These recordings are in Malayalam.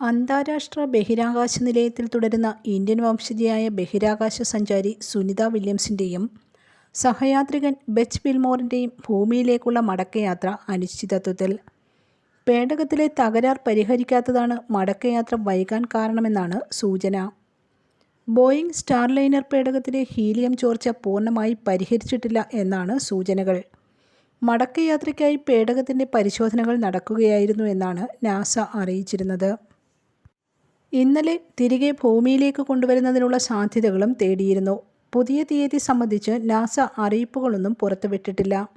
അന്താരാഷ്ട്ര ബഹിരാകാശ നിലയത്തിൽ തുടരുന്ന ഇന്ത്യൻ വംശജയായ ബഹിരാകാശ സഞ്ചാരി സുനിത വില്യംസിന്റെയും സഹയാത്രികൻ ബെച്ച് ബിൽമോറിന്റെയും ഭൂമിയിലേക്കുള്ള മടക്കയാത്ര അനിശ്ചിതത്വത്തിൽ. പേടകത്തിലെ തകരാർ പരിഹരിക്കാത്തതാണ് മടക്കയാത്ര വൈകാൻ കാരണമെന്നാണ് സൂചന. ബോയിങ് സ്റ്റാർലൈനർ പേടകത്തിലെ ഹീലിയം ചോർച്ച പൂർണമായി പരിഹരിച്ചിട്ടില്ല എന്നാണ് സൂചനകൾ. മടക്കയാത്രയ്ക്കായി പേടകത്തിന്റെ പരിശോധനകൾ നടക്കുകയായിരുന്നു എന്നാണ് നാസ അറിയിച്ചിരുന്നത്. ഇന്നലെ തിരികെ ഭൂമിയിലേക്ക് കൊണ്ടുവരുന്നതിനുള്ള സാധ്യതകളും തേടിയിരുന്നു. പുതിയ തീയതി സംബന്ധിച്ച് നാസ അറിയിപ്പുകളൊന്നും പുറത്തുവിട്ടിട്ടില്ല.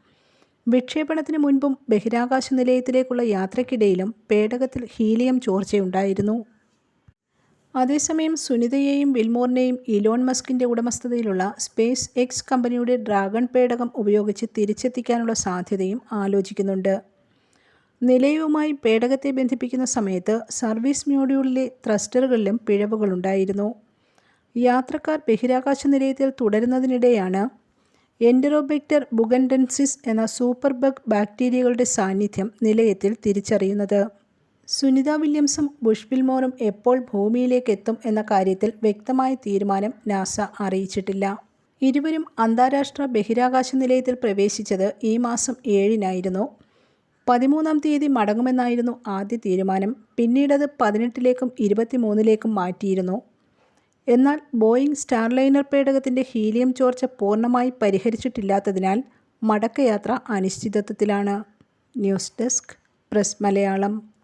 വിക്ഷേപണത്തിന് മുൻപും ബഹിരാകാശ നിലയത്തിലേക്കുള്ള യാത്രയ്ക്കിടയിലും പേടകത്തിൽ ഹീലിയം ചോർച്ചയുണ്ടായിരുന്നു. അതേസമയം സുനിതയെയും വിൽമോറിനെയും ഇലോൺ മസ്കിന്റെ ഉടമസ്ഥതയിലുള്ള സ്പേസ് എക്സ് കമ്പനിയുടെ ഡ്രാഗൺ പേടകം ഉപയോഗിച്ച് തിരിച്ചെത്തിക്കാനുള്ള സാധ്യതയും ആലോചിക്കുന്നുണ്ട്. നിലയവുമായി പേടകത്തെ ബന്ധിപ്പിക്കുന്ന സമയത്ത് സർവീസ് മൊഡ്യൂളിലെ ത്രസ്റ്ററുകളിലും പിഴവുകളുണ്ടായിരുന്നു. യാത്രക്കാർ ബഹിരാകാശ നിലയത്തിൽ തുടരുന്നതിനിടെയാണ് എൻഡറോബെക്ടർ ബുഗൻഡൻസിസ് എന്ന സൂപ്പർ ബഗ് ബാക്ടീരിയകളുടെ സാന്നിധ്യം നിലയത്തിൽ തിരിച്ചറിയുന്നത്. സുനിത വില്യംസും ബുഷ്ബിൽമോറും എപ്പോൾ ഭൂമിയിലേക്ക് എത്തും എന്ന കാര്യത്തിൽ വ്യക്തമായ തീരുമാനം നാസ അറിയിച്ചിട്ടില്ല. ഇരുവരും അന്താരാഷ്ട്ര ബഹിരാകാശ നിലയത്തിൽ പ്രവേശിച്ചത് ഈ മാസം ഏഴിനായിരുന്നു. പതിമൂന്നാം തീയതി മടങ്ങുമെന്നായിരുന്നു ആദ്യ തീരുമാനം. പിന്നീടത് പതിനെട്ടിലേക്കും ഇരുപത്തിമൂന്നിലേക്കും മാറ്റിയിരുന്നു. എന്നാൽ ബോയിങ് സ്റ്റാർലൈനർ പേടകത്തിന്റെ ഹീലിയം ചോർച്ച പൂർണമായി പരിഹരിച്ചിട്ടില്ലാത്തതിനാൽ മടക്കയാത്ര അനിശ്ചിതത്വത്തിലാണ്. News desk press Malayalam.